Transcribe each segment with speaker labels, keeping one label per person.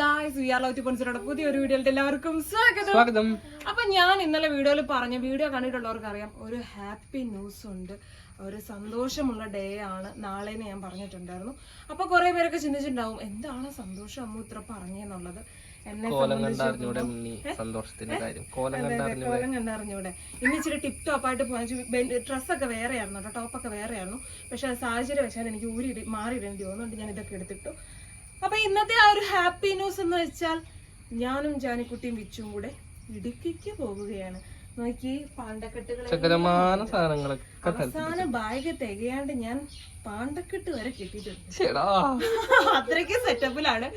Speaker 1: Guys we are love പൊൻസിലൂടെ പുതിയൊരു വീഡിയോയിലേക്ക് എല്ലാവർക്കും സ്വാഗതം.
Speaker 2: സ്വാഗതം.
Speaker 1: അപ്പൊ ഞാൻ ഇന്നലെ വീഡിയോയിൽ പറഞ്ഞ വീഡിയോ കണ്ടിട്ടുള്ളവർക്ക് അറിയാം ഒരു ഹാപ്പി ന്യൂസ് ഉണ്ട്. ഒരു സന്തോഷമുള്ള ഡേ ആണ് നാളെ ഞാൻ പറഞ്ഞിട്ടുണ്ടായിരുന്നു. അപ്പൊ കുറെ പേരൊക്കെ ചിന്തിച്ചിട്ടുണ്ടാവും എന്താണ് സന്തോഷം അമ്മ ഇത്ര പറഞ്ഞെന്നുള്ളത്
Speaker 2: കോലം കണ്ടറിഞ്ഞൂടെ
Speaker 1: ഇന്ന് ഇച്ചിരി ടിപ് ടോപ്പ് ആയിട്ട് പോകാൻ ഡ്രസ്സൊക്കെ വേറെയായിരുന്നു കേട്ടോ ടോപ്പൊക്കെ വേറെയായിരുന്നു. പക്ഷെ സാഹചര്യം വെച്ചാൽ എനിക്ക് ഊരി മാറിയിടേണ്ടി വന്നുകൊണ്ട് ഞാൻ ഇതൊക്കെ എടുത്തിട്ടു. അപ്പൊ ഇന്നത്തെ ആ ഒരു ഹാപ്പി ന്യൂസ് എന്ന് വെച്ചാൽ ഞാനും ജാനിക്കുട്ടിയും വിച്ചും കൂടെ ഇടുക്കിക്ക് പോവുകയാണ്. നോക്കി പാണ്ടക്കെട്ടുകൾ
Speaker 2: സാധനങ്ങളൊക്കെ
Speaker 1: അവസാന ബാഗ് തികയാണ്ട് ഞാൻ പാണ്ടക്കെട്ട് വരെ കിട്ടിയിട്ടുണ്ട്. അത്രയ്ക്ക് സെറ്റപ്പിലാണ്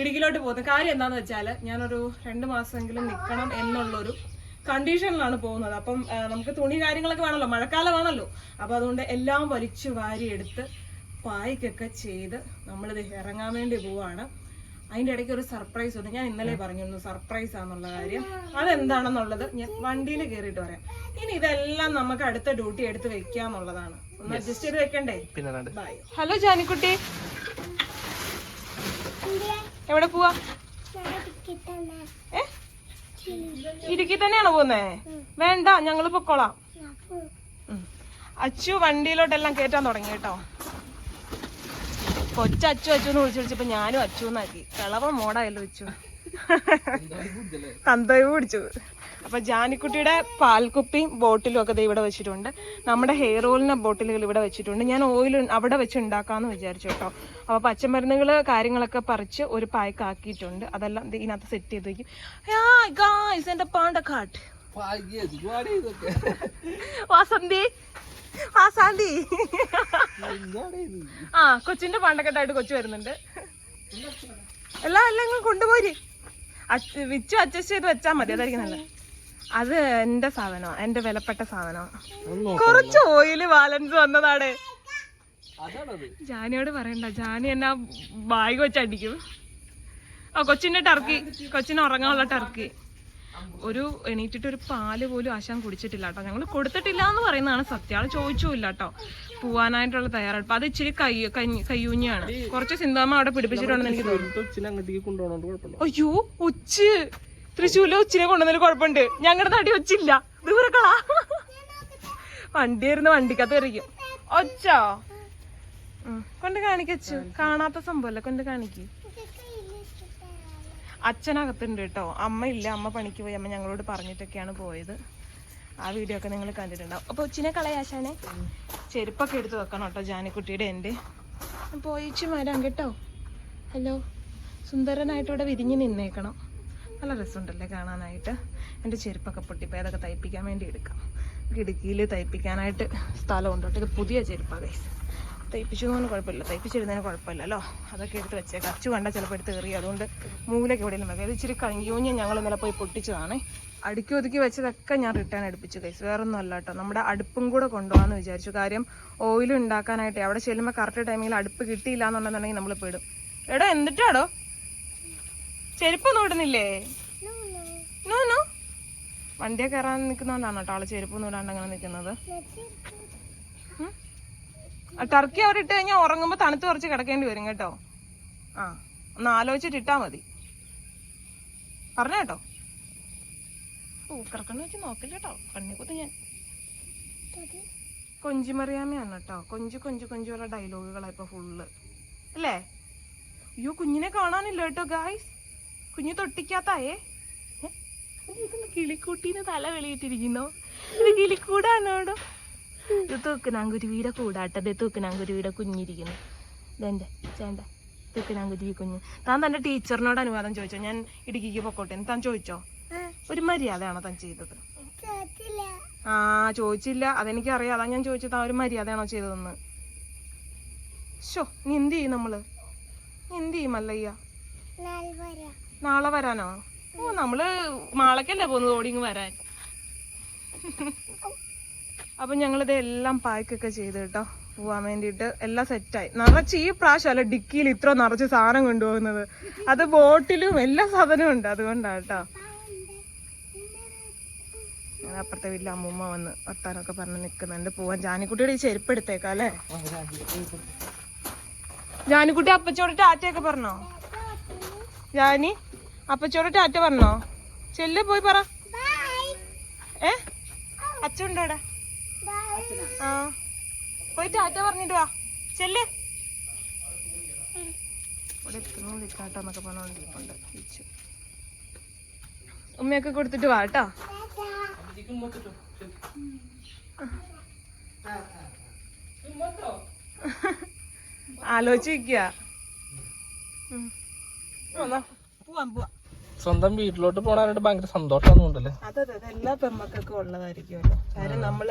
Speaker 1: ഇടുക്കിയിലോട്ട് പോകുന്നത്. കാര്യം എന്താന്ന് വെച്ചാൽ ഞാനൊരു രണ്ട് മാസമെങ്കിലും നിൽക്കണം എന്നുള്ളൊരു കണ്ടീഷനിലാണ് പോകുന്നത്. അപ്പം നമുക്ക് തുണി കാര്യങ്ങളൊക്കെ വേണമല്ലോ. മഴക്കാലമാണല്ലോ. അപ്പൊ അതുകൊണ്ട് എല്ലാം വലിച്ചു വാരി എടുത്ത് പായ്ക്കൊക്കെ ചെയ്ത് നമ്മളിത് ഇറങ്ങാൻ വേണ്ടി പോവാണ്. അതിന്റെ ഇടയ്ക്ക് ഒരു സർപ്രൈസ് ഉണ്ട്. ഞാൻ ഇന്നലെ പറഞ്ഞിരുന്നു സർപ്രൈസ് ആണെന്നുള്ള കാര്യം. അതെന്താണെന്നുള്ളത് ഞാൻ വണ്ടിയിൽ കയറിയിട്ട് പറയാം. ഇനി ഇതെല്ലാം നമുക്ക് അടുത്ത ഡ്യൂട്ടി എടുത്ത് വെക്കാന്നുള്ളതാണ് ഒന്ന് അഡ്ജസ്റ്റ് ചെയ്ത് വെക്കണ്ടേ? Bye hello Janikutty. എവിടെ പോവാ? ഇടുക്കി തന്നെയാണോ പോകുന്നേ വേണ്ട ഞങ്ങൾ പൊക്കോളാം. അച്ചു വണ്ടിയിലോട്ടെല്ലാം കേറ്റാൻ തുടങ്ങി കേട്ടോ. കൊച്ചച്ചു അച്ചു എന്ന് വിളിച്ചു വിളിച്ചപ്പോ ഞാനും അച്ചു എന്നാക്കി. കിളവ മോടായല്ലോ വെച്ചു തന്തോയ് പിടിച്ചു. അപ്പൊ ജാനിക്കുട്ടിയുടെ പാൽക്കുപ്പിയും ബോട്ടിലും ഒക്കെ ഇവിടെ വെച്ചിട്ടുണ്ട്. നമ്മുടെ ഹെയർ ഓയിലിന്റെ ബോട്ടിലുകൾ ഇവിടെ വെച്ചിട്ടുണ്ട്. ഞാൻ ഓയിൽ അവിടെ വെച്ച് ഉണ്ടാക്കാന്ന് വിചാരിച്ചു കേട്ടോ. അപ്പൊ പച്ചമരുന്നുകൾ കാര്യങ്ങളൊക്കെ പറിച്ച് ഒരു പായ്ക്ക് ആക്കിയിട്ടുണ്ട് അതെല്ലാം ഇതിനകത്ത് സെറ്റ് ചെയ്ത് വെക്കും. ഗായ്സ് എന്റെ വാസന്തി വാസാന്തി. ആ കൊച്ചിന്റെ പണ്ടക്കെട്ടായിട്ട് കൊച്ചു വരുന്നുണ്ട്. എല്ലാം എല്ലാം കൊണ്ടുപോര്. വിച്ചു അഡ്ജസ്റ്റ് ചെയ്ത് വെച്ചാ മതി അതായിരിക്കും നല്ലത്. അത് എന്റെ സാധനമാ എന്റെ വിലപ്പെട്ട സാധനമാ. കുറച്ച് ഓയിൽ ബാലൻസ് വന്നതാണ്. ജാനിയോട് പറയണ്ട ജാനി എന്നാ ബാഗ് വെച്ചടിക്കും. ആ കൊച്ചിന്റെ ടർക്കി കൊച്ചിന് ഉറങ്ങാനുള്ള ടർക്കി. ഒരു എണീറ്റിട്ട് ഒരു പാൽ പോലും ആശാൻ കുടിച്ചിട്ടില്ല കേട്ടോ. ഞങ്ങൾ കൊടുത്തിട്ടില്ല എന്ന് പറയുന്നതാണ് സത്യം. ആൾ ചോദിച്ചുമില്ല കേട്ടോ. പോവാനായിട്ടുള്ള തയ്യാറെടുപ്പ്. അത് ഇച്ചിരി കൈ കയ്യൂഞ്ഞാണ് കുറച്ച് സിന്താമ അവിടെ പിടിപ്പിച്ചിട്ടുണ്ടെന്ന് എനിക്ക് തോന്നുന്നു. അയ്യോ ഉച്ച്. തൃശ്ശൂരിലെ ഉച്ചിനെ കൊണ്ടുവന്നതിൽ കുഴപ്പമുണ്ട്. ഞങ്ങളുടെ നടി ഒച്ചില്ല ദൂരക്കളാ വണ്ടി വരുന്ന വണ്ടിക്കകത്ത് വരയ്ക്കും ഒച്ചോ. കൊണ്ട് കാണിക്കച്ചു കാണാത്ത സംഭവല്ല കൊണ്ട് കാണിക്ക്. അച്ഛനകത്തുണ്ട് കേട്ടോ. അമ്മ ഇല്ല. അമ്മ പണിക്ക് പോയി. അമ്മ ഞങ്ങളോട് പറഞ്ഞിട്ടൊക്കെയാണ് പോയത്. ആ വീഡിയോ ഒക്കെ നിങ്ങൾ കണ്ടിട്ടുണ്ടാവും. അപ്പൊ ഉച്ചിനെ കളയാശാനെ ചെരുപ്പൊക്കെ എടുത്ത് വെക്കണം കേട്ടോ ജാനിക്കുട്ടിയുടെ എന്റെ പോയിച്ചു വരാം കേട്ടോ. ഹലോ സുന്ദരനായിട്ട് ഇവിടെ വിരിഞ്ഞ് നിന്നേക്കണം. നല്ല രസമുണ്ടല്ലേ കാണാനായിട്ട്. എന്റെ ചെരുപ്പൊക്കെ പൊട്ടിപ്പോയി. അതൊക്കെ തയ്പ്പിക്കാൻ വേണ്ടി എടുക്കാം. ഇടുക്കിയിൽ തയ്പ്പിക്കാനായിട്ട് സ്ഥലമുണ്ട് കേട്ടോ. ഇത് പുതിയ ചെരുപ്പാണ് തയ്പ്പിച്ചതൊന്നും കുഴപ്പമില്ല. തയ്പ്പിച്ചിരുന്നതിന് കുഴപ്പമില്ലല്ലോ അതൊക്കെ എടുത്ത് വെച്ചേക്കാം. അച്ചു കണ്ടാൽ ചിലപ്പോൾ എടുത്ത് കയറി. അതുകൊണ്ട് മൂലയ്ക്ക് ഇവിടെ നിന്ന് ഇത് ഇച്ചിരി കഞ്ഞൂഞ്ഞ് ഞങ്ങൾ ഇന്നലെ പോയി പൊട്ടിച്ചതാണ്. അടുക്കി ഒതുക്കി വെച്ചതൊക്കെ ഞാൻ റിട്ടേൺ എടുപ്പിച്ചു ഗൈസ് വേറൊന്നും അല്ല കേട്ടോ. നമ്മുടെ അടുപ്പും കൂടെ കൊണ്ടുപോകാമെന്ന് വിചാരിച്ചു. കാര്യം ഓയിൽ ഉണ്ടാക്കാനായിട്ട് അവിടെ ചെല്ലുമ്പോൾ കറക്റ്റ് ടൈമിൽ അടുപ്പ് കിട്ടിയില്ല എന്നുണ്ടെന്നുണ്ടെങ്കിൽ നമ്മൾ പെടും. എടോ എന്നിട്ടാടോ ചെരുപ്പൊന്നും ഇടുന്നില്ലേ? നോ നോ വണ്ടിയെ കയറാൻ നിൽക്കുന്നതുകൊണ്ടാണ് കേട്ടോ ആൾ ചെരുപ്പൊന്നും ഇടാണ്ട് അങ്ങനെ നിൽക്കുന്നത് ടർക്കി അവിടെ ഇട്ട് കഴിഞ്ഞാൽ ഉറങ്ങുമ്പോൾ തണുത്ത് കുറച്ച് കിടക്കേണ്ടി വരും കേട്ടോ. ആ ഒന്ന് ആലോചിച്ചിട്ട് ഇട്ടാൽ മതി. പറഞ്ഞ കേട്ടോ. ഓ കിടക്കണ്ണ വെച്ച് നോക്കില്ല കേട്ടോ. കണ്ണി കുത്തി ഞാൻ. കൊഞ്ചിമറിയാമ്മയാണ് കേട്ടോ. കൊഞ്ചു കൊഞ്ചു കൊഞ്ചുള്ള ഡയലോഗുകളാണ് ഇപ്പൊ ഫുള്ള് അല്ലേ? അയ്യോ കുഞ്ഞിനെ കാണാനില്ല കേട്ടോ ഗായ്സ് കുഞ്ഞു തൊട്ടിക്കാത്തായേ. കിളിക്കൂട്ടീന് തല വെളിയിട്ടിരിക്കുന്നു. ഇത് കിളിക്കൂടാണോടോ ഇത് തൂക്കനാങ്കുരുവിയുടെ കൂടാട്ടത് തൂക്കിനാങ്കുരുവിയുടെ കുഞ്ഞിരിക്കുന്നു. ഇതെന്റെ ചേണ്ട തൂക്കിനാങ്കുരുവി കുഞ്ഞ്. താൻ തന്റെ ടീച്ചറിനോട് അനുവാദം ചോദിച്ചോ? ഞാൻ ഇടുക്കിക്ക് പൊക്കോട്ടെ താൻ ചോദിച്ചോ? ഒരു മര്യാദയാണോ താൻ ചെയ്തത്? ആ ചോദിച്ചില്ല. അതെനിക്ക് അറിയാം അതാ ഞാൻ ചോദിച്ചത്. ആ ഒരു മര്യാദയാണോ ചെയ്തതെന്ന്. ഷോ നീ എന്ത് ചെയ്യും നമ്മൾ? എന്ത് ചെയ്യും മല്ലയ്യ? നാളെ വരാനോ? ഓ നമ്മൾ മാളക്കല്ലേ പോകുന്നത്? ഓടിങ് വരാൻ. അപ്പൊ ഞങ്ങളിത് എല്ലാം പായ്ക്കൊക്കെ ചെയ്ത് കേട്ടോ. പോവാൻ വേണ്ടിയിട്ട് എല്ലാം സെറ്റായി നിറച്ച് ഈ പ്രാവശ്യം അല്ല ഡിക്കിയിൽ ഇത്ര നിറച്ച് സാധനം കൊണ്ടുപോകുന്നത്. അത് ബോട്ടിലും എല്ലാ സാധനവും ഉണ്ട് അതുകൊണ്ടാണ് കേട്ടോ. അപ്പുറത്തെ വീട്ടിൽ അമ്മൂമ്മ വന്ന് വർത്താനൊക്കെ പറഞ്ഞ് നിൽക്കുന്നുണ്ട് പോവാൻ ജാനിക്കുട്ടിയുടെ ഈ ചെരുപ്പ് എടുത്തേക്കാം അല്ലേ? ജാനിക്കുട്ടി അപ്പച്ചോട് ടാറ്റയൊക്കെ പറഞ്ഞോ? ജാനി അപ്പച്ചോട് ടാറ്റ പറഞ്ഞോ? ചെല്ല് പോയി പറ. ഏ? അച്ഛണ്ടോടെ ആ. പോയി ടാറ്റ പറഞ്ഞിട്ട് വാ. ചെല്ല്. ഇവിടെ എത്തുന്നു വിളിക്കാട്ടോ എന്നൊക്കെ പറഞ്ഞോണ്ടിരിപ്പുണ്ട് വിളിച്ചു. ഉമ്മയൊക്കെ കൊടുത്തിട്ട് വാ കേട്ടോ ആലോചിക്കുക.
Speaker 2: സ്വന്തം വീട്ടിലോട്ട് പോകാനായിട്ട് ഭയങ്കര സന്തോഷം
Speaker 1: അതെ അതെ അതെ. എല്ലാ പെമ്മക്കൊക്കെ ഉള്ളതായിരിക്കുമല്ലോ. കാര്യം നമ്മൾ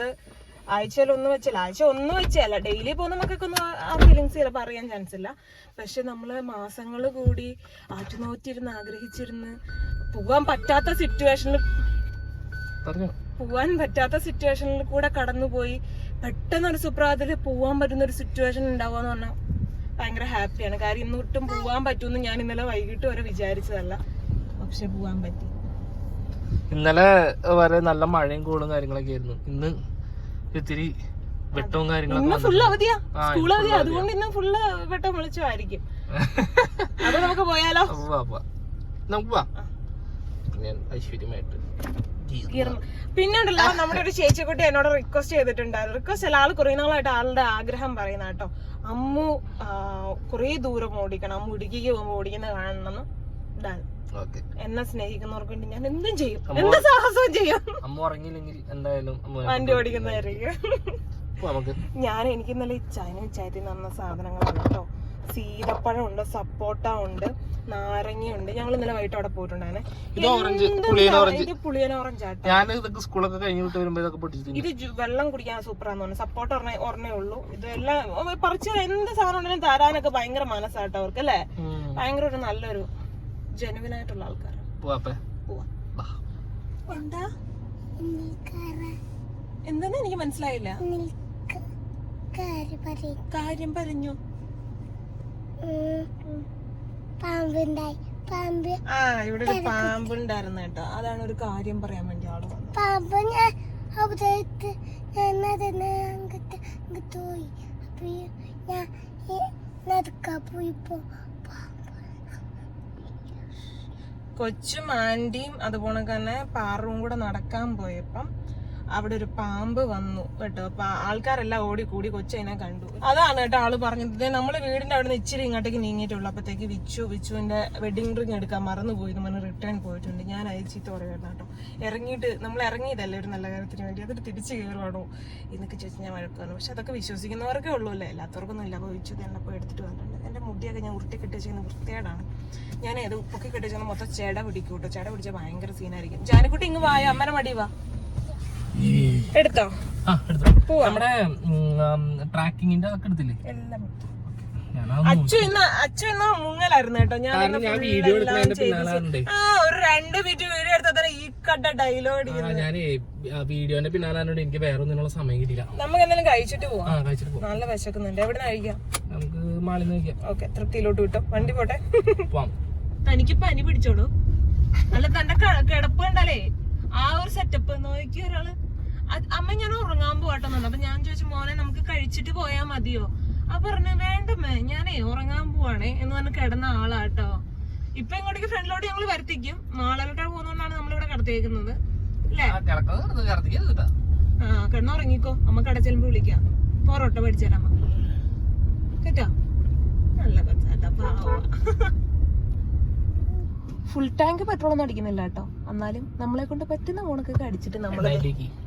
Speaker 1: ആഴ്ചയിൽ ഒന്ന് വെച്ചല്ല. ആഴ്ച ഒന്ന് വെച്ചല്ല ഡെയിലി പോകുന്ന മക്കൾക്കൊന്നും ആ- ആ ഫീലിങ്സ് ചിലപ്പോൾ അറിയാൻ ചാൻസ് ഇല്ല. പക്ഷെ നമ്മൾ മാസങ്ങൾ കൂടി ആറ്റുനോറ്റിരുന്ന് ആഗ്രഹിച്ചിരുന്ന് പോകാൻ പറ്റാത്ത സിറ്റുവേഷനിൽ പോവാൻ പറ്റാത്ത സിറ്റുവേഷനിൽ കൂടെ കടന്നുപോയി പെട്ടെന്ന് ഒരു സുപ്രഭാതത്തിൽ പോവാൻ പറ്റുന്ന ഒരു സിറ്റുവേഷൻ ഉണ്ടാവുക പറഞ്ഞാൽ ഭയങ്കര ഹാപ്പിയാണ് കാര്യം ഇന്ന് ഒട്ടും പോവാൻ പറ്റുമെന്ന് ഞാൻ ഇന്നലെ വൈകിട്ട് വരെ വിചാരിച്ചതല്ല. പക്ഷെ പോവാൻ പറ്റി.
Speaker 2: ഇന്നലെ വരെ നല്ല മഴയും കൂടും കാര്യങ്ങളൊക്കെ ആയിരുന്നു. ഇന്ന് ഇത്തിരി വെട്ടവും കാര്യങ്ങളൊക്കെ
Speaker 1: ഫുൾ അവധിയാ. സ്കൂൾ അവധിയാ. അതുകൊണ്ട് ഇന്ന് ഫുള്ള് വെട്ടം വിളിച്ചുമായിരിക്കും അപ്പൊ നമുക്ക് പോയാലോ.
Speaker 2: നമുക്ക് വാ. ഞാൻ ഐശ്വര്യമായിട്ട്
Speaker 1: കീറുന്നു. പിന്നെ ഉണ്ടല്ലോ നമ്മുടെ ഒരു ചേച്ചിക്കുട്ടി എന്നോട് റിക്വസ്റ്റ് ചെയ്തിട്ടുണ്ടായിരുന്നു റിക്വസ്റ്റ് അല്ല ആൾ കുറെ നാളായിട്ട് ആളുടെ ആഗ്രഹം പറയുന്ന കേട്ടോ. അമ്മു കുറെ ദൂരം ഓടിക്കണം. അമ്മു ഇടുക്കിക്ക് പോകുമ്പോ ഓടിക്കുന്ന കാണണമെന്ന് ഡാൻ എന്നെ സ്നേഹിക്കുന്നവർക്ക് വേണ്ടി ഞാൻ എന്തും ചെയ്യും. എന്ത് സാഹസവും ചെയ്യും.
Speaker 2: അമ്മ ഉറങ്ങിയില്ലെങ്കിൽ എന്തായാലും
Speaker 1: വണ്ടി ഓടിക്കുന്നതായിരിക്കും. ഞാൻ എനിക്ക് ഇന്നലെ ചൈന ചായത്തിൽ നന്ന സാധനങ്ങളാണ് കേട്ടോ. സീതപ്പഴം ഉണ്ട് സപ്പോട്ട ഉണ്ട് നാരങ്ങയുണ്ട്. ഞങ്ങൾ ഇന്നലെ വൈകിട്ട് അവിടെ പോയിട്ടുണ്ടായിരുന്നു.
Speaker 2: ഇത് ഓറഞ്ച് പുളിയൻ സ്കൂളൊക്കെ
Speaker 1: ഇത് വെള്ളം കുടിക്കാൻ സൂപ്പറാന്ന് പറഞ്ഞു. സപ്പോർട്ട് ഒരെണ്ണേ ഒരെണ്ണേ ഉള്ളൂ. ഇതെല്ലാം പറിച്ചു പറിച്ച് എന്ത് സാധനം ഉണ്ടെങ്കിലും തരാനൊക്കെ ഭയങ്കര മനസ്സാട്ടോ അവർക്ക് അല്ലേ? ഭയങ്കര ഒരു നല്ലൊരു ജെനുവിൻ ആയിട്ടുള്ള
Speaker 2: ആൾക്കാരാണ്.
Speaker 1: എന്താ? എന്താന്ന് എനിക്ക് മനസ്സിലായില്ല. കാര്യം പറഞ്ഞു.
Speaker 3: പാമ്പുണ്ടായി. പാമ്പ്
Speaker 1: ആ ഇവിടെ ഒരു പാമ്പ് ഉണ്ടായിരുന്നു കേട്ടോ. അതാണ് ഒരു കാര്യം പറയാൻ വേണ്ടി ആൾ
Speaker 3: പാമ്പ് ഞാൻ അവിടെ ഞാൻ അതിനെ അങ്ങോട്ട് അങ്ങോട്ട് പോയി. അപ്പൊ ഞാൻ നടക്കാൻ പോയിപ്പോ
Speaker 1: കൊച്ചും ആന്റിയും അതുപോലെ തന്നെ പാറും കൂടെ നടക്കാൻ പോയപ്പം അവിടെ ഒരു പാമ്പ് വന്നു കേട്ടോ. അപ്പൊ ആൾക്കാരെല്ലാം ഓടി കൂടി കൊച്ചതിനെ കണ്ടു. അതാണ് കേട്ടോ ആൾ പറഞ്ഞത്. നമ്മൾ വീടിന്റെ അവിടെ നിന്ന് ഇച്ചിരി ഇങ്ങോട്ടേക്ക് നീങ്ങിയിട്ടുള്ളൂ. അപ്പത്തേക്ക് വിച്ചു വിച്ചുവിന്റെ വെഡിങ് റിംഗ് എടുക്കാൻ മറന്നുപോയി നമ്മൾ റിട്ടേൺ പോയിട്ടുണ്ട്. ഞാൻ അയച്ചിട്ട് പറയുമായിരുന്നു കേട്ടോ. ഇറങ്ങിയിട്ട് നമ്മൾ ഇറങ്ങിയതല്ലേ ഒരു നല്ല കാര്യത്തിന് വേണ്ടി? അതൊരു തിരിച്ചു കയറുവാണോ എന്നൊക്കെ ചോദിച്ചാൽ ഞാൻ വഴക്കാണ് പക്ഷെ അതൊക്കെ വിശ്വസിക്കുന്നവർക്കേ ഉള്ളൂ അല്ലേ എല്ലാത്തവർക്കൊന്നും ഇല്ല. അപ്പൊ വിച്ചു തന്നെ പോയി എടുത്തിട്ട് വന്നിട്ടുണ്ട്. എന്റെ മുടിയൊക്കെ ഞാൻ ഉരുട്ടി കെട്ടി ചെയ്യുന്ന വൃത്തികേടാണ്. ഞാൻ ഏത് ഉപ്പൊക്കെ കെട്ടി ചെയ്യുന്ന മൊത്തം ചെട പിടിക്കും കേട്ടോ. ചെട പിടിച്ചാൽ ഭയങ്കര സീനായിരിക്കും ജാനക്കുട്ടി ഇങ്ങ് വായ? അമ്മനെ മടി വാ. എടുത്തോ?
Speaker 2: ആ എടുത്തോ. നമ്മുടെ ട്രാക്കിങ്ങിന്റെ അതൊക്കെ എടുത്തില്ലേ?
Speaker 1: അച്ചു ഇന്ന് അച്ചു ഇന്ന് മുങ്ങലായിരുന്നു കേട്ടോ. ഞാൻ
Speaker 2: ഞാൻ വീഡിയോ
Speaker 1: ആ ഒരു രണ്ട് മിനിറ്റ് വീഡിയോ എടുത്താൽ ഈ കട്ട ഡയലോഗ്
Speaker 2: ഞാൻ വീഡിയോന്റെ പിന്നാലാനോട് എനിക്ക് വേറെ ഒന്നിനുള്ള സമയം കിട്ടില്ല
Speaker 1: നമുക്ക് എന്തെങ്കിലും കഴിച്ചിട്ട് പോവാം.
Speaker 2: ആ കഴിച്ചിട്ട് പോവാം.
Speaker 1: നല്ല വിശക്കുന്നുണ്ട്. എവിടെ നിന്ന് കഴിക്കാം?
Speaker 2: നമുക്ക് മാളിൽ കഴിക്കാം.
Speaker 1: ഓക്കെ തൃപ്തിയിലോട്ട് വിട്ടോ. വണ്ടി പോട്ടെ. തനിക്ക് പനി പിടിച്ചോളൂ. നല്ല തന്റെ കിടപ്പ് കണ്ടാലേ ആ ഒരു സെറ്റപ്പ് നോക്കി ഒരാൾ അമ്മ ഞാൻ ഉറങ്ങാൻ പോകട്ടെന്നുണ്ട് അപ്പൊ ഞാൻ ചോദിച്ചു മോനെ നമുക്ക് കഴിച്ചിട്ട് പോയാ മതിയോ? ആ പറഞ്ഞു വേണ്ടമ്മേ ഞാനേ ഉറങ്ങാൻ പോവാണേ എന്ന് പറഞ്ഞ് കിടന്ന ആളാട്ടോ. ഇപ്പൊ ഇങ്ങോട്ടേക്ക് ഫ്രണ്ടിലോട്ട് ഞങ്ങൾ വരുത്തിക്കും. മാളകട്ട പോകുന്നോണ്ടാണ് നമ്മളിവിടെ കടത്തിയേക്കുന്നത്. അല്ലേ?
Speaker 2: ആ,
Speaker 1: കിടന്നുറങ്ങിക്കോ അമ്മ കടച്ചെല്ലുമ്പോ വിളിക്കാം. പൊറോട്ട മേടിച്ചേരാ അമ്മ കേട്ടോ? നല്ല കൊച്ചാട്ടാ പാവ. ഫുൾ ടാങ്ക് പെട്രോൾ ഒന്നും അടിക്കുന്നില്ല കേട്ടോ. എന്നാലും നമ്മളെ കൊണ്ട് പറ്റുന്ന ഫോണൊക്കെ അടിച്ചിട്ട് നമ്മൾ.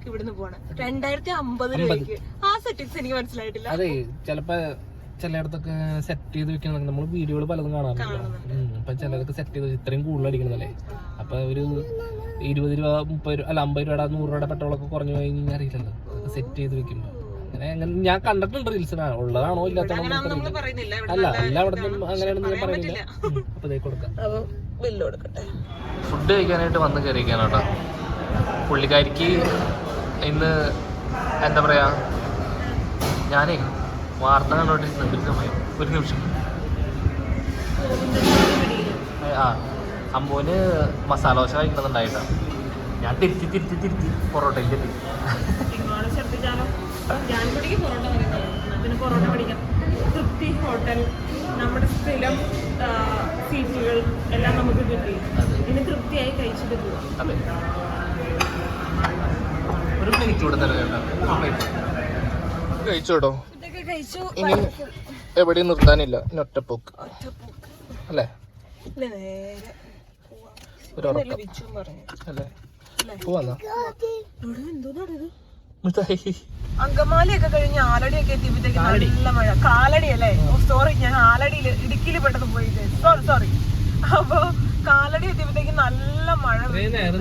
Speaker 1: ഇവിടുന്ന് പോണ രണ്ടായിരത്തി അമ്പത്. രൂപയ്ക്ക്. ആ സെറ്റിങ്സ് എനിക്ക് മനസ്സിലായിട്ടില്ല.
Speaker 2: അതെ ചിലപ്പോ ചിലയിടത്തൊക്കെ സെറ്റ് ചെയ്ത് വെക്കണം നമ്മൾ വീഡിയോകൾ പലതും കാണാറുണ്ട് അപ്പൊ ചിലതൊക്കെ സെറ്റ് ചെയ്ത് ഇത്രയും കൂടുതൽ അടിക്കണതല്ലേ? അപ്പൊ ഒരു ഇരുപത് രൂപ മുപ്പത് രൂപ അല്ല അമ്പത് രൂപയുടെ നൂറ് രൂപയുടെ പെട്രോളൊക്കെ കുറഞ്ഞു പോയി കഴിഞ്ഞാൽ അറിയില്ലല്ലോ. സെറ്റ് ചെയ്ത് വെക്കുമ്പോ. അങ്ങനെ അങ്ങനെ ഞാൻ കണ്ടിട്ടുണ്ട് റീൽസിന് ഉള്ളതാണോ ഇല്ലാത്തതാണോ അല്ല
Speaker 1: നമ്മൾ പറയുന്നില്ല. ഇവിടെ
Speaker 2: അല്ല
Speaker 1: നല്ല
Speaker 2: എല്ലായിടത്തും അങ്ങനെയാണെന്ന് ഞാൻ പറയുന്നില്ല. അപ്പൊ കൊടുക്കാം.
Speaker 1: അപ്പൊ ബില്ല് കൊടുക്കട്ടെ.
Speaker 2: ഫുഡ് കഴിക്കാനായിട്ട് വന്ന് കയറിയിരിക്കുകയാണ് കേട്ടോ. പുള്ളിക്കാരിക്ക് ഇന്ന് എന്താ പറയാ ഞാനേ വാർത്ത കണ്ടോണ്ടിരുന്ന ഒരു സമയം ഒരു നിമിഷം. ആ അമ്മൂന് മസാല ദോശ കഴിക്കണമെന്നുണ്ടായിട്ടാ. ഞാൻ തിരിച്ച് തിരിച്ച് തിരിച്ച് പൊറോട്ടയിൽ എത്തി.
Speaker 1: ഞാൻ പൊറോട്ട പൊറോട്ട പഠിക്കാം തൃപ്തി ഹോട്ടൽ. നമ്മുടെ സ്ഥിരം സീറ്റുകൾ എല്ലാം നമുക്ക് കിട്ടി. ഇതിന് തൃപ്തിയായി കഴിച്ചിട്ട് പോവാം.
Speaker 2: അതെ. ഒരു പ്ലേറ്റ് കൂടെ തരാം കഴിച്ചോട്ടോ?
Speaker 1: ഇതൊക്കെ കഴിച്ചു
Speaker 2: ഇനി എവിടെയും നിർത്താനില്ല. ഇനി ഒറ്റപ്പോക്ക്. അല്ലേ?
Speaker 1: ഇല്ല, നേരെ പോവാം.
Speaker 2: ഒരു
Speaker 1: എന്നല്ലേ
Speaker 2: ഉറക്കം
Speaker 1: പറഞ്ഞു
Speaker 2: അല്ലേ?
Speaker 1: അല്ലേ?
Speaker 2: പോവാന്നാ.
Speaker 1: അങ്കമാലിയൊക്കെ കഴിഞ്ഞ് ആലടിയൊക്കെ എത്തിയപ്പോഴത്തേക്ക്. നല്ല മഴ. കാലടി അല്ലേ? സോറി ഞാൻ ആലടിയിൽ ഇടുക്കിയിൽ പെട്ടെന്ന് പോയി സോറി സോറി അപ്പൊ കാലടി എത്തിയപ്പോഴത്തേക്ക് നല്ല മഴ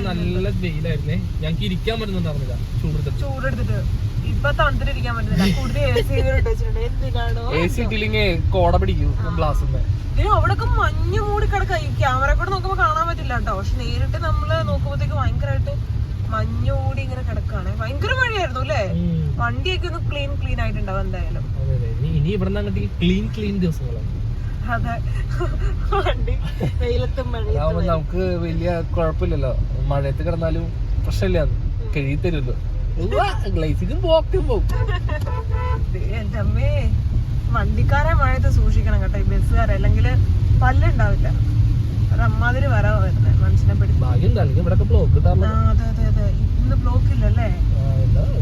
Speaker 2: നല്ല വെയിലായിരുന്നേ. ഞങ്ങൾക്ക് ഇരിക്കാൻ പറ്റുന്നുണ്ടായിരുന്നില്ല ചൂടെടുത്തിട്ട്.
Speaker 1: ചൂടെടുത്തിട്ട്. ഇപ്പൊ തണുത്തിട്ടിരിക്കാൻ പറ്റുന്നില്ല. കൂടുതൽ എ സി വെച്ചിട്ടുണ്ട്. എന്തിനാണോ?
Speaker 2: എ സി ഇട്ടില്ലെങ്കിൽ കോട പിടിക്കും ഗ്ലാസ്
Speaker 1: ഇതിന് അവിടെയൊക്കെ മഞ്ഞ് മൂടി കിടക്കാം ഈ ക്യാമറ കൂടെ നോക്കുമ്പോ കാണാൻ പറ്റില്ല കേട്ടോ. പക്ഷെ നേരിട്ട് നമ്മൾ നോക്കുമ്പോഴത്തേക്ക് ഭയങ്കരമായിട്ട് മഞ്ഞ് മൂടി ഇങ്ങനെ കിടക്കാണ്. ഭയങ്കര മഴയായിരുന്നു അല്ലേ? വണ്ടിയൊക്കെ ഒന്ന് ക്ലീൻ ക്ലീൻ ആയിട്ടുണ്ടാവും എന്തായാലും.
Speaker 2: ഇനി ഇവിടെ ക്ലീൻ ക്ലീൻ ദിവസങ്ങളാണ്
Speaker 1: അതെ. വണ്ടി വെയിലത്തും
Speaker 2: അതാവുമ്പോ
Speaker 1: മഴയത്തും
Speaker 2: നമുക്ക് വലിയ കുഴപ്പമില്ലല്ലോ. മഴയത്ത് കിടന്നാലും പ്രശ്നമില്ല. കഴുകി തരുമല്ലോ. ഗ്ലേസിക്കും പോക്കും പോകും
Speaker 1: എന്റെ അമ്മേ വണ്ടിക്കാരെ മഴയത്ത് സൂക്ഷിക്കണം കേട്ടോ. ഈ ബസ്സുകാരെ. അല്ലെങ്കിൽ പല്ലുണ്ടാവില്ല അമ്മാതിരി വരവാ വരുന്നത് മനുഷ്യനെ പിടിക്കും
Speaker 2: ഭാഗ്യം അല്ലെങ്കിൽ ഇവിടെ ബ്ലോക്ക്
Speaker 1: ആ,
Speaker 2: കിട്ടാറില്ല
Speaker 1: അതെ അതെ അതെ. ഇന്ന് ബ്ലോക്ക് ഇല്ലല്ലേ?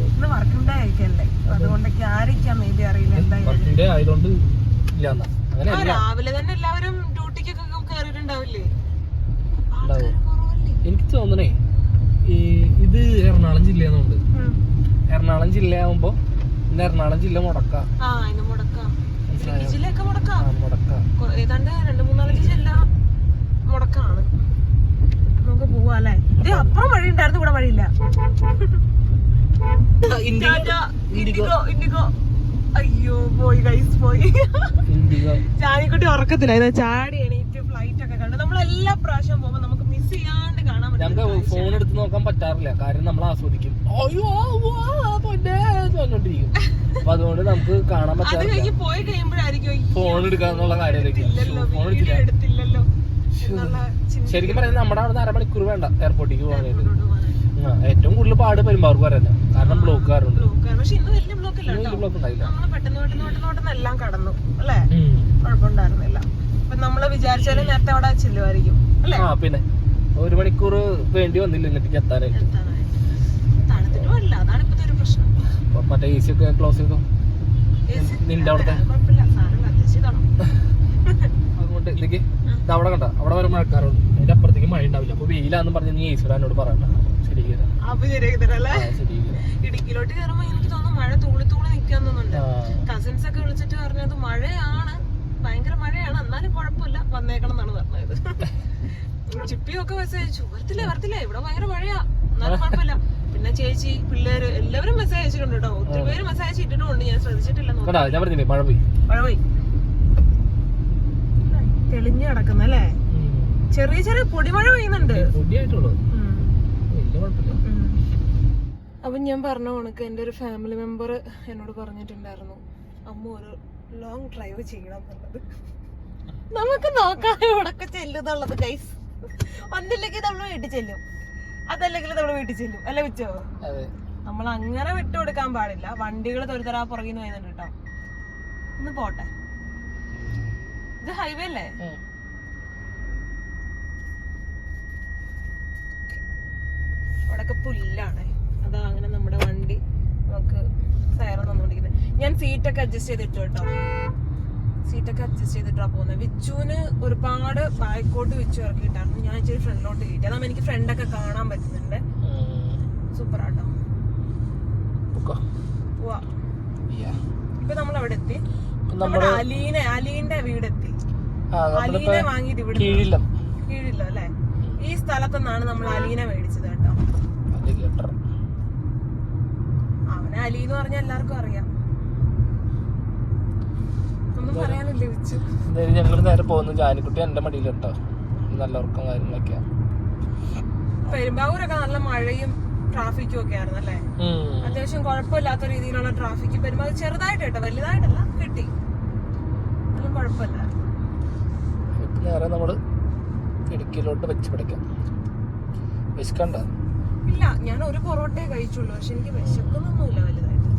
Speaker 1: ഇന്ന് വർക്കിംഗ് ഡേ ആയിരിക്കല്ലേ? അതുകൊണ്ടൊക്കെ ആയിരിക്കാം മേ ബി അറിയില്ല എന്തായാലും.
Speaker 2: വർക്കിംഗ് ഡേ ആയതുകൊണ്ട് ഇല്ല.
Speaker 1: രാവിലെ തന്നെ എല്ലാവരും ഡ്യൂട്ടിക്കൊക്കെ കയറിയിട്ടുണ്ടാവില്ലേ.
Speaker 2: എനിക്ക് തോന്നണേ ഈ ഇത് എറണാകുളം ജില്ലയെന്നുണ്ട്. എറണാകുളം ജില്ലയാവുമ്പോ ഇന്ന് എറണാകുളം ജില്ല മുടക്കാം.
Speaker 1: ആ ഇന്ന് മുടക്കാം. ജില്ലയൊക്കെ മുടക്ക.
Speaker 2: ആ, മുടക്കാം.
Speaker 1: കൊ- ഏതാണ്ട് രണ്ട് മൂന്നാലഞ്ച് ജില്ല മുടക്കാണ് നമുക്ക് പോവാ അല്ലേ ഇത് അപ്പുറം വഴി ഉണ്ടായിരുന്നു ഇവിടെ വഴിയില്ല. ഇൻഡിഗോ. ഇൻഡിഗോ. അയ്യോ പോയി ഗൈസ് പോയി. ചാനിക്കുട്ടി ഉറക്കത്തില്ല. ചാടി എണീറ്റ് ഫ്ലൈറ്റ് ഒക്കെ കണ്ടു നമ്മൾ എല്ലാ പ്രാവശ്യം പോകുമ്പോ നമുക്ക് മിസ് ചെയ്യാണ്ട് കാണാൻ പറ്റും
Speaker 2: ഫോൺ എടുത്ത് നോക്കാൻ പറ്റാറില്ല. കാര്യം നമ്മൾ ആസ്വദിക്കും. അയ്യോ വാ, പൊന്നേ എന്ന് പറഞ്ഞോണ്ടിരിക്കും. അപ്പൊ അതുകൊണ്ട് നമുക്ക് കാണാൻ പറ്റാറില്ല.
Speaker 1: പോയി കഴിയുമ്പോഴായിരിക്കും
Speaker 2: ഫോൺ എടുക്കാന്നുള്ള
Speaker 1: കാര്യം
Speaker 2: ഫോൺ എടുത്തില്ല. ശരിക്കും പറയുന്നത് നമ്മുടെ അവിടെ അരമണിക്കൂർ വേണ്ട എയർപോർട്ടിലേക്ക് പോകാനായിട്ട്. ഏറ്റവും കൂടുതൽ പാട് പെരുമ്പാവൂർക്ക് പറയുന്നത്. കാരണം ബ്ലോക്ക് കാറുണ്ട്
Speaker 1: പക്ഷെ ഇന്ന് വലിയ ബ്ലോക്ക് ഇല്ല
Speaker 2: ബ്ലോക്ക് ഉണ്ടായില്ല.
Speaker 1: നമ്മൾ പെട്ടെന്ന് പെട്ടെന്ന് പെട്ടെന്ന് പെട്ടെന്ന് എല്ലാം കടന്നു അല്ലേ?
Speaker 2: ഉം.
Speaker 1: കുഴപ്പമുണ്ടായിരുന്നില്ല. അപ്പൊ നമ്മൾ വിചാരിച്ചാലും നേരത്തെ അവിടെ ചെല്ലുമായിരിക്കും അല്ലേ?
Speaker 2: ആ പിന്നെ ഒരു മണിക്കൂർ വേണ്ടി വന്നില്ല എന്നിട്ട് എത്താനായിട്ട്. മറ്റേ എ സി ഒക്കെ ക്ലോസ് ചെയ്തു? നിന്റെ അവിടുത്തെ? അതുകൊണ്ട് ഇതിലേക്ക് ഇത് അവിടെ കണ്ട? അവിടെ വരെ മഴക്കാറുണ്ട്. അതിന്റെ അപ്പുറത്തേക്ക് മഴ ഉണ്ടാവില്ല അപ്പൊ വെയിലാന്ന് പറഞ്ഞ് നീ ഈശ്വരനോട് പറയണ്ട. ശരിക്കും
Speaker 1: അപ്പൊ ശരിയാക്കി തരല്ലേ? ഇടുക്കിയിലോട്ട് കയറുമ്പോ എനിക്ക് തോന്നുന്നു മഴ തൂളി തൂളി നിക്കാൻ തോന്നുന്നുണ്ട്. കസിൻസ് ഒക്കെ വിളിച്ചിട്ട് പറഞ്ഞത് മഴയാണ്. ഭയങ്കര മഴയാണ്. എന്നാലും കുഴപ്പമില്ല. വന്നേക്കണം എന്നാണ് പറഞ്ഞത്. ചിപ്പിയൊക്കെ മെസ്സേജ് അയച്ചു വരത്തില്ലേ വരത്തില്ലേ? ഇവിടെ ഭയങ്കര മഴയാ. എന്നാലും കുഴപ്പമില്ല. പിന്നെ ചേച്ചി പിള്ളേര് എല്ലാവരും മെസ്സേജ് അയച്ചിട്ടുണ്ട് കേട്ടോ. ഒത്തിരി പേര് മെസ്സേജ് ഇട്ടിട്ടുണ്ട് ഞാൻ ശ്രദ്ധിച്ചിട്ടില്ല
Speaker 2: മഴ പോയി
Speaker 1: മഴ പോയി തെളിഞ്ഞു കിടക്കുന്ന അല്ലേ? ചെറിയ ചെറിയ പൊടിമഴ പെയ്യുന്നുണ്ട്. അപ്പൊ ഞാൻ പറഞ്ഞ കണക്ക് എന്റെ ഒരു ഫാമിലി മെമ്പർ എന്നോട് പറഞ്ഞിട്ടുണ്ടായിരുന്നു അമ്മ ഒരു ലോങ് ഡ്രൈവ് ചെയ്യണം എന്നുള്ളത്. നമുക്ക് നോക്കാം ഇവിടൊക്കെ ചെല്ലുന്നുള്ളത് ഗൈസ് ഒന്നില്ലെങ്കിൽ നമ്മൾ വീട്ടിൽ ചെല്ലും. അതല്ലെങ്കിൽ നമ്മൾ വീട്ടിൽ ചെല്ലും. അല്ലെ വെച്ചോ നമ്മൾ അങ്ങനെ വിട്ടുകൊടുക്കാൻ പാടില്ല. വണ്ടികൾ തൊരുതരാ പുറകിൽ നിന്ന് വരുന്നുണ്ട് കേട്ടോ. ഒന്ന് പോട്ടെ. ഇത് ഹൈവേ അല്ലേ?
Speaker 2: അവിടെ
Speaker 1: അവിടെയൊക്കെ പുല്ലാണ്. അതാ അങ്ങനെ നമ്മുടെ വണ്ടി നമുക്ക് തന്നുകൊണ്ടിരിക്കുന്നത് ഞാൻ സീറ്റൊക്കെ അഡ്ജസ്റ്റ് ചെയ്തിട്ടു കേട്ടോ. സീറ്റൊക്കെ അഡ്ജസ്റ്റ് ചെയ്തിട്ടാ പോകുന്നത് വിച്ചുവിന് ഒരുപാട് ബാക്കോട്ട് വിച്ചു ഇറക്കിയിട്ടാണ് ഞാൻ ഇച്ചിരി ഫ്രണ്ടിലോട്ട് കയറ്റി അതാകുമ്പോൾ എനിക്ക് ഫ്രണ്ടൊക്കെ കാണാൻ പറ്റുന്നുണ്ട്. സൂപ്പർ ആട്ടോ. പോവാ. ഇപ്പൊ നമ്മൾ അവിടെ എത്തി നമ്മുടെ അലീനെ അലീന്റെ വീടെത്തി. അലീനെ വാങ്ങിയത് ഇവിടെ
Speaker 2: കീഴിലം.
Speaker 1: അല്ലേ? ഈ സ്ഥലത്തുനിന്നാണ് നമ്മൾ അലീന മേടിച്ചത് കേട്ടോ. അവനെ അലി എന്ന് പറഞ്ഞ എല്ലാവർക്കും അറിയാം. ഒന്നും പറയാനില്ല വിച്ചു
Speaker 2: എന്തായാലും ഞങ്ങൾ നേരെ പോകുന്നു. ജാനിക്കുട്ടി എന്റെ മടിയിലുണ്ടോ നല്ല ഉറക്കം കാര്യങ്ങളൊക്കെയാ
Speaker 1: പെരുമ്പാവൂരൊക്കെ നല്ല മഴയും ട്രാഫിക്കും ഒക്കെ ആയിരുന്നു അല്ലേ. അത്യാവശ്യം കുഴപ്പമില്ലാത്ത രീതിയിലുള്ള ട്രാഫിക് പെരുമ്പാവൂർ ചെറുതായിട്ട് കേട്ടോ വലുതായിട്ടല്ല കിട്ടി. ഒന്നും കുഴപ്പമില്ല.
Speaker 2: നേരെ നമ്മൾ ഇടുക്കിയിലോട്ട് വെച്ച് പിടിക്കാം. വിശക്കണ്ട?
Speaker 1: ഇല്ല ഞാൻ ഒരു പൊറോട്ടയെ കഴിച്ചുള്ളൂ. പക്ഷെ എനിക്ക് വിശക്കുന്നൊന്നുമില്ല വലുതായിട്ട്.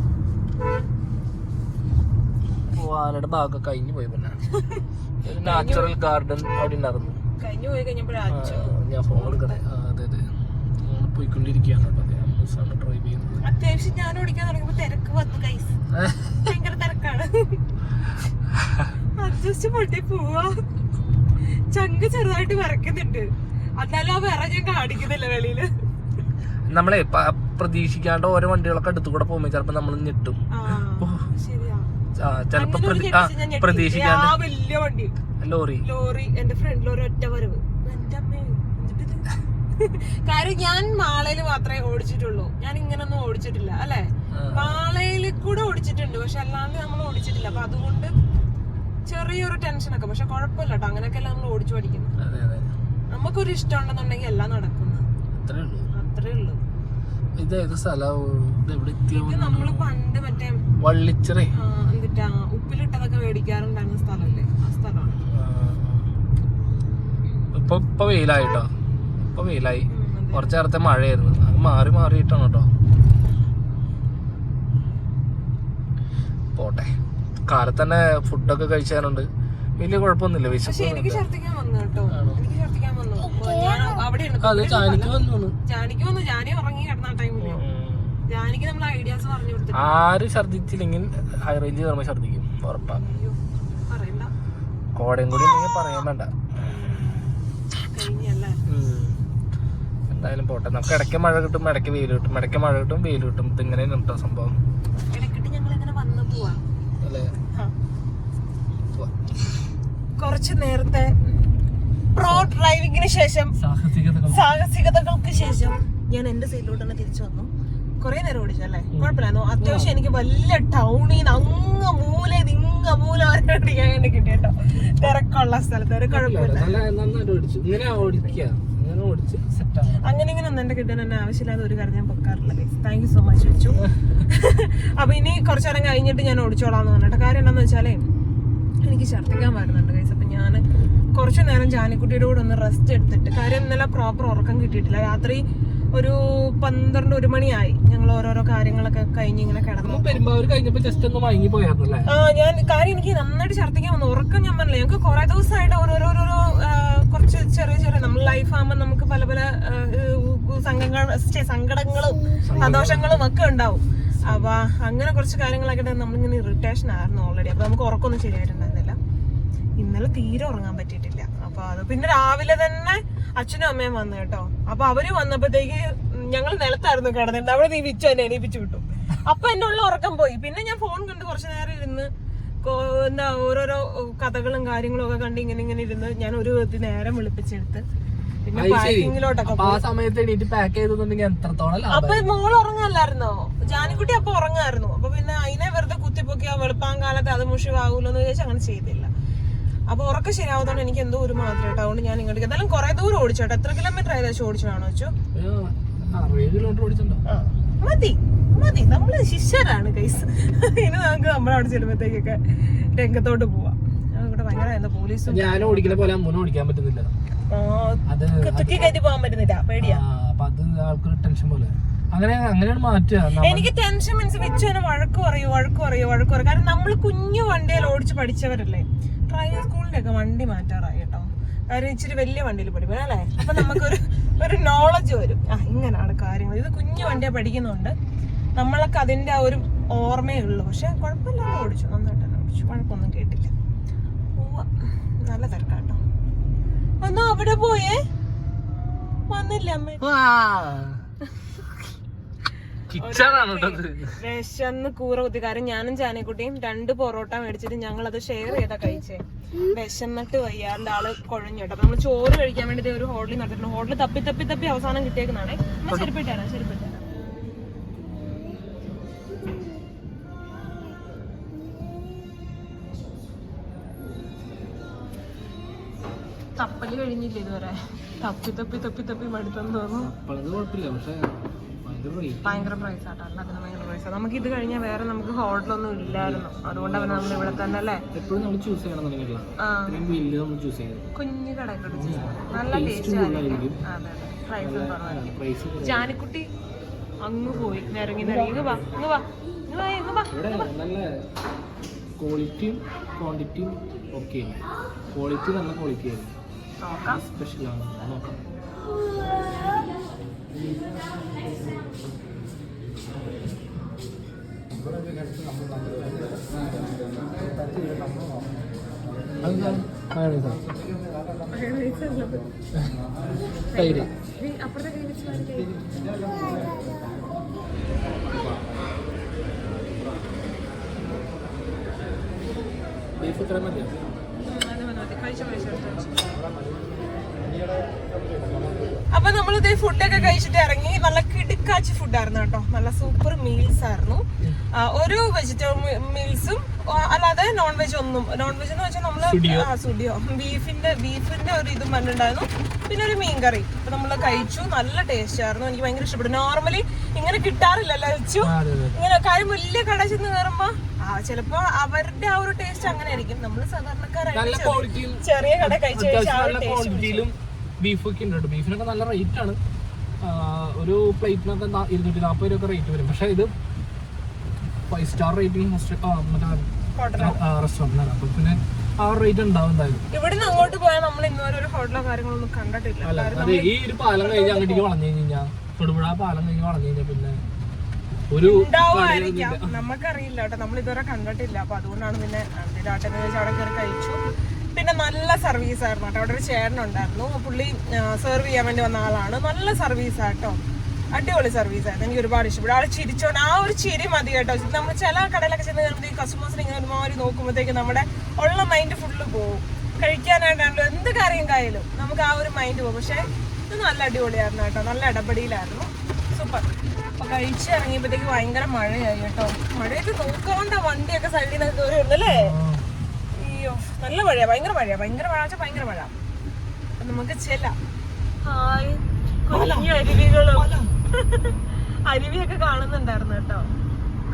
Speaker 2: വാലയുടെ ഭാഗമൊക്കെ കഴിഞ്ഞു പോയി പിന്നെ. നാച്ചുറൽ ഗാർഡൻ അവിടെ ഉണ്ടായിരുന്നു.
Speaker 1: കഴിഞ്ഞു പോയി
Speaker 2: കഴിഞ്ഞപ്പോഴാണ് ഞാൻ ഫോൺ എടുക്കണേ അതെ അതെ. പോയിക്കൊണ്ടിരിക്കുകയാണ് കേട്ടോ അതെ ഡ്രൈവ് ചെയ്യുന്നത്.
Speaker 1: അത്യാവശ്യം ഞാൻ ഓടിക്കാൻ തുടങ്ങിയപ്പോ തിരക്ക് വന്നു കൈസ് ഭയങ്കര തിരക്കാണ്. അഡ്ജസ്റ്റ് പൊട്ടി പോവാ. ചങ്ക് ചെറുതായിട്ട് വിറക്കുന്നുണ്ട് എന്നാലും ആ വിറ ഞാൻ കാണിക്കുന്നില്ല വെളിയിൽ.
Speaker 2: നമ്മളെ പ്രതീക്ഷിക്കാണ്ട് ഓരോ വണ്ടികളൊക്കെ അടുത്ത് കൂടെ പോകുമ്പോ ചിലപ്പോ നമ്മൾ ഞെട്ടും. ചിലപ്പോ. പ്രതീക്ഷിക്കാണ്ട്
Speaker 1: വലിയ വണ്ടി.
Speaker 2: ലോറി.
Speaker 1: ലോറി. എന്റെ ഫ്രണ്ടിൽ ഒരു ഒറ്റ വരവ്. കാര്യം ഞാൻ മാളയിൽ മാത്രമേ ഓടിച്ചിട്ടുള്ളൂ. ഞാൻ ഇങ്ങനൊന്നും ഓടിച്ചിട്ടില്ല അല്ലെ. മാളയിൽ കൂടെ ഓടിച്ചിട്ടുണ്ട് പക്ഷെ അല്ലാണ്ട് നമ്മൾ ഓടിച്ചിട്ടില്ല. അപ്പൊ അതുകൊണ്ട് ചെറിയൊരു ടെൻഷനൊക്കെ പക്ഷെ കുഴപ്പമില്ല കേട്ടോ അങ്ങനെയൊക്കെ നമ്മൾ ഓടിച്ചു പഠിക്കുന്നു
Speaker 2: അതെ അതെ
Speaker 1: നമുക്കൊരു ഇഷ്ടം ഉണ്ടെന്നുണ്ടെങ്കിൽ എല്ലാം നടക്കുന്നു.
Speaker 2: അത്രേ ഉള്ളൂ.
Speaker 1: അത്രേ ഉള്ളൂ.
Speaker 2: ഇത് ഏത് സ്ഥലം? ഇത് എവിടെ എത്തിയോ
Speaker 1: ഇത് നമ്മൾ പണ്ട് മറ്റേ
Speaker 2: വള്ളിച്ചിറ.
Speaker 1: എന്നിട്ടാ ഉപ്പിലിട്ടതൊക്കെ മേടിക്കാറുണ്ടായിരുന്ന സ്ഥലമല്ലേ ആ സ്ഥലമാണ്.
Speaker 2: ഇപ്പൊ ഇപ്പൊ വെയിലായിട്ടോ? ഇപ്പൊ വെയിലായി. കുറച്ച് നേരത്തെ മഴയായിരുന്നു. അത് മാറി മാറിയിട്ടാണ് കേട്ടോ പോട്ടെ. കാലത്ത് തന്നെ ഫുഡൊക്കെ കഴിച്ചാറുണ്ട് വലിയ കുഴപ്പമൊന്നുമില്ല
Speaker 1: പക്ഷെ എനിക്ക് വന്നു കേട്ടോ? എനിക്ക് വന്നു. ഞാൻ
Speaker 2: ചാനിക്ക് വന്നു
Speaker 1: ജാനിക്ക് വന്നു. ജാനി ഉറങ്ങി കിടന്ന ടൈമിൽ ജാനിക്ക് നമ്മൾ ഐഡിയാസ് പറഞ്ഞു കൊടുത്തു
Speaker 2: ആര് ഛർദിച്ചില്ലെങ്കിൽ ഹൈ റേഞ്ച് കയറുമ്പോൾ ഛർദിക്കും ഉറപ്പാ
Speaker 1: അയ്യോ പറയണ്ട.
Speaker 2: കോടയും കൂടി ഉണ്ടെങ്കിൽ പറയാൻ വേണ്ട.
Speaker 1: കഴിഞ്ഞല്ലേ?
Speaker 2: എന്തായാലും പോട്ടെ. നമുക്ക് ഇടയ്ക്ക് മഴ കിട്ടും ഇടയ്ക്ക് വെയിൽ കിട്ടും. ഇടയ്ക്ക് മഴ കിട്ടും വെയിൽ കിട്ടും. ഇതിങ്ങനെ കേട്ടോ സംഭവം.
Speaker 1: ഇടയ്ക്കിട്ട് ഞങ്ങൾ ഇങ്ങനെ വന്നു പോവാം. കുറച്ച് നേരത്തെ പ്രോ ഡ്രൈവിങ്ങിന് ശേഷം സാഹസികതകൾക്ക് ശേഷം ഞാൻ എന്റെ സൈഡിലോട്ട് തന്നെ തിരിച്ചു വന്നു. കുറെ നേരം ഓടിച്ചു അല്ലേ? കുഴപ്പമില്ലായിരുന്നു. അത്യാവശ്യം എനിക്ക് വലിയ ടൗണിൽ നിന്ന് അങ്ങ് മൂല നിങ്ങ മൂല വരെ ഓടിക്കാൻ വേണ്ടി കിട്ടി കേട്ടോ. തിരക്കുള്ള സ്ഥലത്ത്. ഒരു കുഴപ്പമില്ല. അങ്ങനെ ഇങ്ങനെ ഒന്നും എന്റെ കിട്ടാൻ എന്നെ ആവശ്യമില്ലാതെ ഒരു കാര്യം ഞാൻ പൊക്കാറില്ല താങ്ക് യു സോ മച്ച് വെച്ചു. അപ്പൊ ഇനി കുറച്ചു നേരം കഴിഞ്ഞിട്ട് ഞാൻ ഓടിച്ചോളാം എന്ന് പറഞ്ഞിട്ട്. കാര്യം എന്താണെന്ന് വെച്ചാലേ എനിക്ക് ഛർദ്ദിക്കാൻ വരുന്നുണ്ട് കൈസ് അപ്പൊ ഞാൻ കുറച്ചു നേരം ജാനിക്കുട്ടിയുടെ കൂടെ ഒന്ന് റെസ്റ്റ് എടുത്തിട്ട് കാര്യം ഇന്നലെ പ്രോപ്പർ ഉറക്കം കിട്ടിയിട്ടില്ല. രാത്രി ഒരു പന്ത്രണ്ട് ഒരു മണിയായി. ഞങ്ങൾ ഓരോരോ കാര്യങ്ങളൊക്കെ കഴിഞ്ഞ് ഇങ്ങനെ കിടന്നു.
Speaker 2: പെരുമ്പാവൂർ കഴിഞ്ഞപ്പോൾ ജസ്റ്റ് ഒന്ന് പോയായിരുന്നല്ലേ
Speaker 1: ആ ഞാൻ കാര്യം എനിക്ക് നന്നായിട്ട് ഛർദ്ദിക്കാൻ വന്നു. ഉറക്കം ഞാൻ പറഞ്ഞില്ല ഞങ്ങൾക്ക് കുറെ ദിവസമായിട്ട് ഓരോരോ കുറച്ച് ചെറിയ ചെറിയ നമ്മൾ ലൈഫ് ആകുമ്പോൾ നമുക്ക് പല പല സംഘങ്ങൾ സങ്കടങ്ങളും. സന്തോഷങ്ങളും ഒക്കെ ഉണ്ടാവും. അപ്പൊ അങ്ങനെ കുറച്ച് കാര്യങ്ങളൊക്കെ നമ്മളിങ്ങനെ ഇറിറ്റേഷൻ ആയിരുന്നു ഓൾറെഡി അപ്പോൾ നമുക്ക് ഉറക്കമൊന്നും ശരിയായിട്ടുണ്ടായിരുന്നില്ല. ഇന്നലെ തീരെ ഉറങ്ങാൻ പറ്റിയിട്ടില്ല. അപ്പോൾ അത് പിന്നെ രാവിലെ തന്നെ അച്ഛനും അമ്മയും വന്നു കേട്ടോ. അപ്പോൾ അവർ വന്നപ്പോഴത്തേക്ക് ഞങ്ങൾ നിലത്തായിരുന്നു കിടന്നിട്ട് അവിടെ നീ വിച്ചു എന്നെ എണീപ്പിച്ചു വിട്ടു. അപ്പൊ എന്റെ ഉള്ള ഉറക്കം പോയി. പിന്നെ ഞാൻ ഫോൺ കണ്ട് കുറച്ച് നേരം ഇരുന്ന് എന്താ ഓരോരോ കഥകളും കാര്യങ്ങളും ഒക്കെ കണ്ട് ഇങ്ങനെ ഇങ്ങനെ ഇരുന്ന് ഞാൻ ഒരു നേരം വിളിപ്പിച്ചെടുത്ത് പിന്നെ പാക്കിങ്ങിലോട്ടൊക്കെ
Speaker 2: ആ സമയത്ത് എണീറ്റ് പാക്ക് ചെയ്തെന്നുണ്ടെങ്കിൽ എത്രത്തോളം
Speaker 1: അപ്പൊ മോൾ ഉറങ്ങല്ലായിരുന്നോ ജാനിക്കുട്ടി അപ്പൊ ഉറങ്ങായിരുന്നു. അപ്പൊ പിന്നെ അതിനെ വെറുതെ കുത്തിപ്പൊക്കി ആ വെളുപ്പാൻ കാലത്ത് അത് മുഷിവാകൂലോ എന്ന് വിചാരിച്ച് അങ്ങനെ ചെയ്തില്ല. അപ്പൊ ഉറക്കം ശരിയാവുന്നതുകൊണ്ട് എനിക്ക് എന്തോ ഒരു മാത്രം കേട്ടോ അതുകൊണ്ട് ഞാൻ ഇങ്ങോട്ട് എന്തായാലും കുറെ ദൂരം ഓടിച്ചോട്ടെ എത്ര കിലോമീറ്റർ ഏകദേശം ഓടിച്ചതാണോ വെച്ചു മതി. മതി. നമ്മൾ ശിഷ്യരാണ് കൈസ് ഇനി നമുക്ക് നമ്മളവിടെ ചെല്ലുമ്പോഴത്തേക്കൊക്കെ രംഗത്തോട്ട് പോവാം. ഇവിടെ ഭയങ്കര പോലീസും
Speaker 2: ഞാൻ ഓടിക്കുന്ന പോലെ അമ്മൂനെ ഓടിക്കാൻ പറ്റുന്നില്ല.
Speaker 1: ആ,
Speaker 2: അത്
Speaker 1: തുക്കി കയറ്റി പോകാൻ പറ്റുന്നില്ല പേടിയാ.
Speaker 2: അപ്പൊ അത് ആൾക്കൊരു ടെൻഷൻ പോലെ. അങ്ങനെ അങ്ങനെയാണ് മാറ്റുക.
Speaker 1: എനിക്ക് ടെൻഷൻ മീൻസ് വെച്ച് വഴക്ക് പറയൂ വഴക്ക് പറയൂ വഴക്ക് പറയൂ. കാരണം നമ്മൾ കുഞ്ഞു വണ്ടിയിൽ ഓടിച്ച് പഠിച്ചവരല്ലേ? ഡ്രൈവിംഗ് സ്കൂളിന്റെ ഒക്കെ വണ്ടി മാറ്റാറായി കേട്ടോ. കാര്യം ഇച്ചിരി വലിയ വണ്ടിയിൽ പഠിക്കണം അല്ലേ? അപ്പൊ നമുക്കൊരു ഒരു നോളജ് വരും. ആ ഇങ്ങനെയാണ് കാര്യങ്ങൾ. ഇത് കുഞ്ഞു വണ്ടിയെ പഠിക്കുന്നുണ്ട് നമ്മളൊക്കെ അതിന്റെ ആ ഒരു ഓർമ്മയേ ഉള്ളൂ. പക്ഷെ കുഴപ്പമില്ലാതെ ഓടിച്ചു നന്നായിട്ട് ഓടിച്ചു. വഴക്കൊന്നും കേട്ടില്ല. ഓ നല്ല തിരക്കാട്ടോ ഒന്ന് അവിടെ പോയേ? വന്നില്ല അമ്മ. വിശന്ന് കൂറ കുത്തി. കാര്യം ഞാനും ചാനക്കുട്ടിയും രണ്ട് പൊറോട്ട മേടിച്ചിട്ട് ഞങ്ങൾ അത് ഷെയർ ചെയ്താ കഴിച്ചേ. വിശന്നിട്ട് വയ്യാണ്ട് ആൾ കുഴഞ്ഞു കേട്ടോ. നമ്മൾ ചോറ് കഴിക്കാൻ വേണ്ടി ഒരു ഹോട്ടലിൽ നടത്തിയിട്ടുണ്ട്. ഹോട്ടൽ തപ്പി തപ്പി തപ്പി അവസാനം കിട്ടിയേക്കുന്നതാണ്. നമ്മൾ ശരിപ്പെട്ടാരാ തപ്പൽ കഴിഞ്ഞില്ല ഇതുവരെ? തപ്പി തപ്പി തപ്പി തപ്പി മടുത്തെന്ന് തോന്നുന്നു.
Speaker 2: ഭയങ്കര
Speaker 1: പ്രൈസ് ആട്ടോ അതിന് ഭയങ്കര പ്രൈസ് നമുക്ക് ഇത് കഴിഞ്ഞാൽ വേറെ നമുക്ക് ഹോട്ടലൊന്നും ഇല്ലായിരുന്നു. അതുകൊണ്ട് അവൻ നമ്മൾ ഇവിടെ തന്നെ അല്ലേ?
Speaker 2: എപ്പോഴും നമ്മൾ ചൂസ് ചെയ്യണം ചൂസ് ചെയ്യുന്നത്
Speaker 1: കുഞ്ഞു കടയൊക്കെ നല്ല ടേസ്റ്റ് അതെ പ്രൈസ് കുറവായിരിക്കും ജാനിക്കുട്ടി അങ്ങ് പോയി. നിരങ്ങി നിരങ്ങി. ഇങ്ങ് വാ ഇങ്ങ് വാ. ഇങ്ങ് വാ ഇങ്ങ് വാ
Speaker 2: നല്ല ക്വാളിറ്റിയും ക്വാണ്ടിറ്റിയും ഓക്കെ ക്വാളിറ്റി നല്ല ക്വാളിറ്റി ആയിരുന്നു.
Speaker 1: നോക്കാം
Speaker 2: തൈര്
Speaker 1: അപ്പുറത്തെ കൈ വെച്ച്.
Speaker 2: ബീഫ് ഇത്ര മതിയോ.
Speaker 1: കഴിച്ചോ, കഴിച്ചോ, കഴിച്ചോ. അപ്പൊ നമ്മൾ ഇതേ ഫുഡൊക്കെ കഴിച്ചിട്ട് ഇറങ്ങി. നല്ല കിടുക്കാച്ചി ഫുഡായിരുന്നു കേട്ടോ. നല്ല സൂപ്പർ മീൽസ് ആയിരുന്നു. ഒരു വെജിറ്റബിൾ മീൽസും അല്ലാതെ നോൺ വെജ് ഒന്നും നോൺ വെജ് എന്ന് വെച്ചാൽ നമ്മൾ
Speaker 2: സുഡിയോ.
Speaker 1: ബീഫിന്റെ ബീഫിന്റെ ഒരു ഇതും പറഞ്ഞിട്ടുണ്ടായിരുന്നു പിന്നെ ഒരു മീൻ കറി. അപ്പൊ നമ്മൾ കഴിച്ചു. നല്ല ടേസ്റ്റ് ആയിരുന്നു. എനിക്ക് ഭയങ്കര ഇഷ്ടപ്പെട്ടു. നോർമലി ഇങ്ങനെ കിട്ടാറില്ലല്ലോ വെച്ചു ഇങ്ങനെ കാര്യം വലിയ കട ചെന്ന് കയറുമ്പോ ആ ചിലപ്പോ അവരുടെ ആ ഒരു ടേസ്റ്റ് അങ്ങനെ ആയിരിക്കും നമ്മൾ
Speaker 2: നല്ല
Speaker 1: സാധാരണക്കാരായിട്ട് ചെറിയ കട കഴിച്ചു
Speaker 2: ബീഫൊക്കെ ഉണ്ട് കേട്ടോ. ബീഫിനൊക്കെ നല്ല റേറ്റ് ആണ്. ഒരു പ്ലേറ്റിനൊക്കെ ഇരുന്നൂറ്റി നാൽപ്പത് രൂപ റേറ്റ് വരും. പക്ഷെ ഇത് ഫൈവ് സ്റ്റാർ റേറ്റിംഗ് മറ്റേ റെസ്റ്റോറന്റ് അപ്പം പിന്നെ ആ റേറ്റ് ഉണ്ടാവും എന്തായാലും.
Speaker 1: ഇവിടുന്ന് അങ്ങോട്ട് പോയാൽ നമ്മൾ ഇന്നുവരെ ഒരു ഹോട്ടലോ കാര്യങ്ങളൊന്നും കണ്ടിട്ടില്ല.
Speaker 2: അല്ല അതെ ഈ ഒരു പാലം കഴിഞ്ഞ് അങ്ങോട്ടേക്ക് വളഞ്ഞു കഴിഞ്ഞാൽ തൊടുപുഴ പാലം കഴിഞ്ഞ് വളഞ്ഞു കഴിഞ്ഞാൽ പിന്നെ ഒരു
Speaker 1: നമുക്കറിയില്ല കേട്ടോ. നമ്മൾ ഇതുവരെ കണ്ടിട്ടില്ല. അപ്പൊ അതുകൊണ്ടാണ് പിന്നെ അവിടെ കയറി കഴിച്ചു. പിന്നെ നല്ല സർവീസ് ആയിരുന്നു കേട്ടോ. അവിടെ ഒരു ചേട്ടനുണ്ടായിരുന്നു പുള്ളി സെർവ് ചെയ്യാൻ വേണ്ടി വന്ന ആളാണ്. നല്ല സർവീസ് ആട്ടോ. അടിപൊളി സർവീസ് ആയിരുന്നു. എനിക്ക് ഒരുപാട് ഇഷ്ടപ്പെട്ടു. ആൾ ചിരിച്ചോണ്ട് ആ ഒരു ചിരി മതി കേട്ടോ. നമ്മൾ ചില കടയിലൊക്കെ ചെന്ന് കഴിയുമ്പോൾ ഈ കസ്റ്റമേഴ്സിനെ ഇങ്ങനെ ഒരുമാതിരി നോക്കുമ്പോഴത്തേക്ക് നമ്മുടെ ഉള്ള മൈൻഡ് ഫുള്ള് പോകും കഴിക്കാനായിട്ടാണല്ലോ എന്ത് കാര്യം കായാലും നമുക്ക് ആ ഒരു മൈൻഡ് പോകും പക്ഷേ ഇത് നല്ല അടിപൊളിയായിരുന്നു കേട്ടോ. നല്ല ഇടപെടിയിലായിരുന്നു സൂപ്പർ അപ്പൊ കഴിച്ച് ഇറങ്ങിയപ്പോഴത്തേക്ക് ഭയങ്കര മഴയായി കേട്ടോ. മഴയൊക്കെ നോക്കാണ്ട വണ്ടിയൊക്കെ സൈഡിൽ നിന്ന് കയറി വരുന്നല്ലേ അയ്യോ നല്ല മഴയാ ഭയങ്കര മഴയാ ഭയങ്കര മഴ വെച്ചാൽ ഭയങ്കര മഴ. നമുക്ക് ചെല്ലാം. കുഞ്ഞു അരുവികളും. അരുവിയൊക്കെ കാണുന്നുണ്ടായിരുന്നു കേട്ടോ.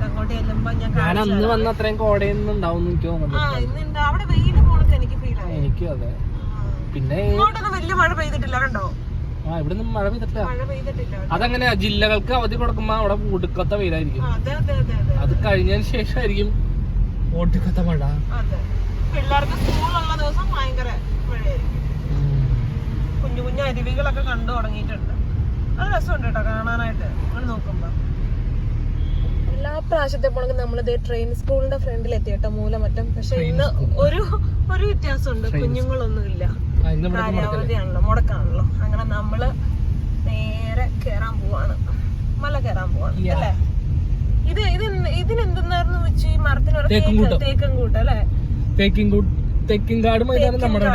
Speaker 1: അങ്ങോട്ട് ചെല്ലുമ്പോ ഞാൻ
Speaker 2: ഞാൻ
Speaker 1: കാണിച്ചു
Speaker 2: അന്ന്
Speaker 1: തരാം.
Speaker 2: വന്ന അത്രയും കോടയൊന്നും ഉണ്ടാവും എനിക്ക്
Speaker 1: ആ
Speaker 2: തോന്നുന്നു
Speaker 1: ഇന്നുണ്ട്. അവിടെ വെയിൽ പോണൊക്കെ എനിക്ക് ഫീൽ ആയി.
Speaker 2: എനിക്കും അതെ. പിന്നെ
Speaker 1: ഇങ്ങോട്ടൊന്നും വലിയ മഴ പെയ്തിട്ടില്ല കണ്ടോ?
Speaker 2: ആ ഇവിടെ നിന്ന് മഴ പെയ്തിട്ടില്ല.
Speaker 1: മഴ പെയ്തിട്ടില്ല
Speaker 2: അതങ്ങനെ ജില്ലകൾക്ക് അവധി കൊടുക്കുമ്പോ അവിടെ ഒടുക്കത്തെ വെയിലായിരിക്കും.
Speaker 1: അതെ അതെ അതെ അതെ
Speaker 2: അത്. കഴിഞ്ഞതിന് ശേഷമായിരിക്കും ഒടുക്കത്തെ മഴ.
Speaker 1: അതെ. പിള്ളേർക്ക് സ്കൂളുള്ള ദിവസം ഭയങ്കര മഴയായിരിക്കും. കുഞ്ഞു കുഞ്ഞു അരുവികളൊക്കെ കണ്ടു തുടങ്ങിയിട്ടുണ്ട്. അത് രസമുണ്ട് കേട്ടോ കാണാനായിട്ട്. നിങ്ങൾ നോക്കുമ്പോ. എല്ലാ പ്രാവശ്യത്തെ പോണെങ്കിൽ നമ്മളിത് ട്രെയിൻ സ്കൂളിന്റെ ഫ്രണ്ടിൽ എത്തി കേട്ടോ മൂലമറ്റം പക്ഷെ ഇന്ന് ഒരു ഒരു വ്യത്യാസമുണ്ട്. കുഞ്ഞുങ്ങളൊന്നും ഇല്ല കാര്യാവധിയാണല്ലോ മുടക്കാണല്ലോ. അങ്ങനെ നമ്മൾ നേരെ കേറാൻ പോവാണ്. മല കേറാൻ പോവാണ് അല്ലേ? ഇത് ഇത് ഇതിനെന്തെന്നായിരുന്നു വെച്ച് ഈ മരത്തിനൊരു
Speaker 2: തേക്കും കൂട്ടം
Speaker 1: അല്ലേ?
Speaker 2: തേക്കിൻകൂട് തെക്കിൻകാട് മൈതാനം നമ്മുടെ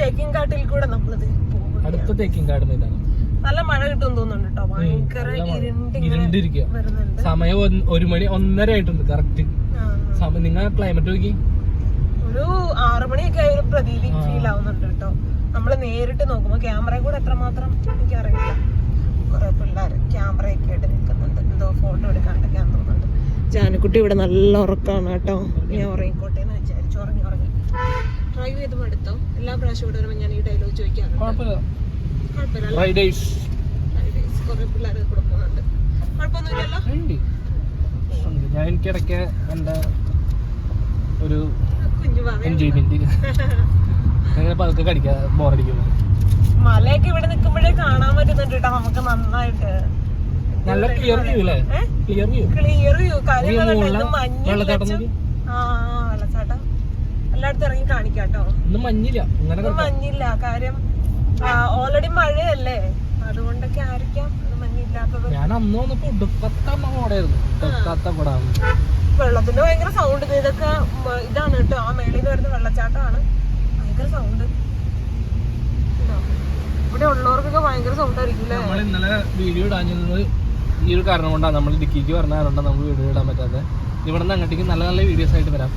Speaker 1: തേക്കിൻകാട്ടിൽ കൂടെ. നമ്മളിത്
Speaker 2: അടുത്ത തെക്കിൻകാട് മൈതാനം.
Speaker 1: നല്ല മഴ കിട്ടും തോന്നുന്നുണ്ട് കേട്ടോ ഭയങ്കര
Speaker 2: ഇരുണ്ടിരിക്കുക സമയം ഒരു മണി ഒന്നര ആയിട്ടുണ്ട് കറക്റ്റ്. സമയം നിങ്ങൾ ക്ലൈമറ്റ് നോക്കി.
Speaker 1: ഒരു ആറു മണിയൊക്കെ ആയ ഒരു പ്രതീതി ഫീൽ ആവുന്നുണ്ട് കേട്ടോ നമ്മൾ നേരിട്ട് നോക്കുമ്പോ ക്യാമറ കൂടെ എത്രമാത്രം എനിക്കറിയില്ല. കുറെ പിള്ളേർ ക്യാമറയൊക്കെ ആയിട്ട് നിൽക്കുന്നുണ്ട്. എന്തോ ഫോട്ടോ എടുക്കാണ്ടൊക്കെയാന്ന് തോന്നുന്നുണ്ട് ജാനക്കുട്ടി ഇവിടെ നല്ല ഉറക്കമാണ് കേട്ടോ. ഞാൻ ഉറങ്ങിക്കോട്ടെ എന്ന് വിചാരിച്ചു. ഉറങ്ങി ഉറങ്ങി. ഡ്രൈവ് ചെയ്ത് മടുത്തോ എല്ലാ പ്രാവശ്യം ഇവിടെ വരുമ്പോൾ ഞാൻ ഈ ഡയലോഗ് ചോദിക്കാറുണ്ട്. കുറെ പിള്ളേർ കൂടെ പോകുന്നുണ്ട്. കുഴപ്പമൊന്നുമില്ലല്ലോ?
Speaker 2: ഞാൻ എനിക്കിടയ്ക്ക് എന്റെ ഒരു പതുക്കെ ബോറടിക്കുന്നു
Speaker 1: മലയൊക്കെ ഇവിടെ നിൽക്കുമ്പോഴേ കാണാൻ പറ്റുന്നുണ്ട് കേട്ടോ. നമുക്ക് നന്നായിട്ട്.
Speaker 2: നല്ല ക്ലിയർ വ്യൂ അല്ലേ ക്ലിയർ വ്യൂ
Speaker 1: ക്ലിയർ വ്യൂ കാര്യങ്ങളുണ്ട് മഞ്ഞ്. ആ വെള്ളച്ചാട്ടം. എല്ലായിടത്തും ഇറങ്ങി കാണിക്കാട്ടോ.
Speaker 2: ഒന്നും മഞ്ഞില്ല. അങ്ങനെ
Speaker 1: ഇപ്പൊ മഞ്ഞില്ല. കാര്യം ഓൾറെഡി മഴയല്ലേ. അതുകൊണ്ടൊക്കെ ആയിരിക്കാം.
Speaker 2: ഞാൻ അന്ന് വന്നപ്പോ ഒടുക്കത്ത കോടയായിരുന്നു ഒടുക്കത്ത കൂടാണ്
Speaker 1: വെള്ളത്തിന്റെ ഭയങ്കര സൗണ്ട് ഇതൊക്കെ ഇതാണ് കേട്ടോ. ആ മേളിൽ വരുന്ന വെള്ളച്ചാട്ടമാണ്. ഭയങ്കര സൗണ്ട് ഇവിടെ ഉള്ളവർക്കൊക്കെ ഭയങ്കര സൗണ്ട് ആയിരിക്കും
Speaker 2: ഇന്നലെ വീഡിയോ ഇടാഞ്ഞത് ഈ ഒരു കാരണം കൊണ്ടാണ് നമ്മൾ ഡിക്കിക്ക് പറഞ്ഞ കാരണം നമ്മൾ വീഡിയോ ഇടാൻ പറ്റാതെ ഇവിടെ നിന്ന് അങ്ങോട്ടേക്ക് നല്ല നല്ല വീഡിയോസ് ആയിട്ട് വരാം.